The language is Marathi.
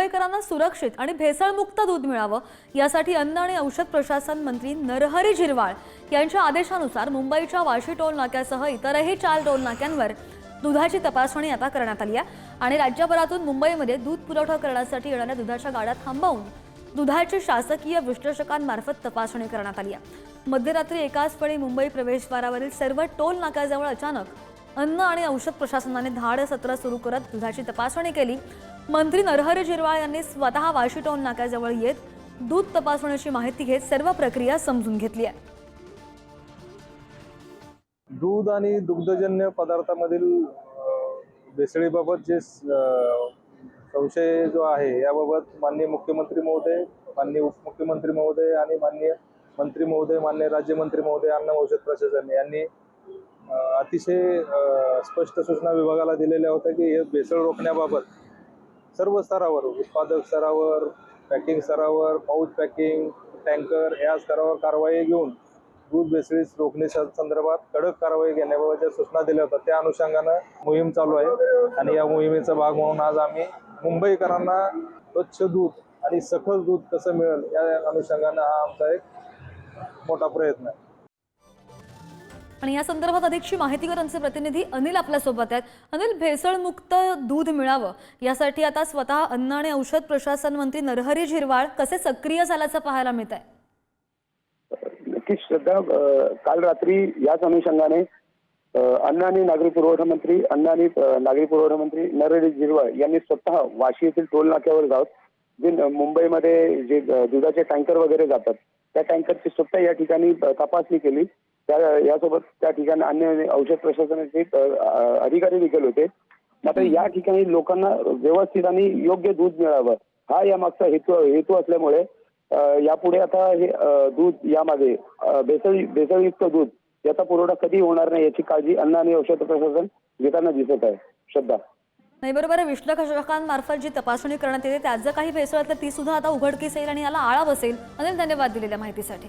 मुंबईकरांना सुरक्षित आणि भेसळमुक्त दूध मिळावं यासाठी अन्न आणि औषध प्रशासन मंत्री नरहरी झिरवाळ यांच्या आदेशानुसार मुंबईच्या वाशी टोल नाक्यासह इतरही चार टोल नाक्यांवर दुधाची तपासणी आता करण्यात आली आहे. आणि राज्यभरातून मुंबईमध्ये दूध पुरवठा करण्यासाठी येणाऱ्या दुधाच्या गाड्या थांबवून दुधाची शासकीय विश्लेषकांमार्फत तपासणी करण्यात आली आहे. मध्यरात्री एकाच वेळी मुंबई प्रवेशद्वारावरील सर्व टोल नाक्याजवळ अचानक अन्न आणि औषध प्रशासनाने धाड सत्र सुरू करत दुधाची तपासणी केली. मंत्री नरहर झिरवाळ यांनी स्वतः वाशी टोल नाक्याजवळ येत दूध तपासण्याची माहिती घेत सर्व प्रक्रिया समजून घेतली आहे. दूध आणि दुग्धजन्य पदार्थामधील भेसळीबाबत जे संशय जो आहे याबाबत माननीय मुख्यमंत्री महोदय माननीय उपमुख्यमंत्री महोदय आणि माननीय मंत्री महोदय माननीय राज्यमंत्री महोदय अन्न औषध प्रशासन यांनी अतिशय स्पष्ट सूचना विभागाला दिलेल्या होत्या की हे भेसळ रोखण्याबाबत सर्व स्तरावर उत्पादक स्तरावर पॅकिंग स्तरावर पाऊच पॅकिंग टँकर या स्तरावर कारवाई घेऊन दूध भेसळीस रोखणे संदर्भात कडक कारवाई घेण्याबाबतच्या सूचना दिल्या होत्या. त्या अनुषंगानं मोहीम चालू आहे आणि या मोहिमेचा भाग म्हणून आज आम्ही मुंबईकरांना स्वच्छ दूध आणि सखल दूध कसं मिळेल या अनुषंगानं हा आमचा एक मोठा प्रयत्न आहे. आणि या संदर्भात अधिकची माहिती आमचे प्रतिनिधी अनिल आपल्यासोबत आहेत. अनिल भेसळमुक्त दूध मिळावं यासाठी आता स्वतः अन्न आणि औषध प्रशासन मंत्री नरहरी झिरवाळ कसे सक्रिय झाल्याचं पाहायला मिळत आहे नक्कीच श्रद्धा काल रात्री याच अनुषंगाने अन्न आणि नागरी पुरवठा मंत्री अन्न आणि नागरी पुरवठा मंत्री नरहरी झिरवाळ यांनी स्वतः वाशी येथील टोल नाक्यावर जाऊन जे मुंबईमध्ये जे दुधाचे टँकर वगैरे जातात त्या टँकरची स्वतः या ठिकाणी तपासणी केली. त्या यासोबत त्या ठिकाणी अन्य औषध प्रशासनाचे अधिकारी देखील होते. मात्र या ठिकाणी लोकांना व्यवस्थित आणि योग्य दूध मिळावं हा यामागचा हेतू हेतू असल्यामुळे यापुढे आता हे दूध यामध्ये भेसळ भेसळयुक्त दूध याचा पुरवठा कधी होणार नाही याची काळजी अन्न आणि औषध प्रशासन घेताना दिसत आहे. श्रद्धा. नाही बरोबर आहे. विश्लेषकांमार्फत जी तपासणी करण्यात येते त्यात जर काही भेसळ तर ती सुद्धा आता उघडकीस येईल आणि याला आळा बसेल. अनिल धन्यवाद दिलेल्या माहितीसाठी.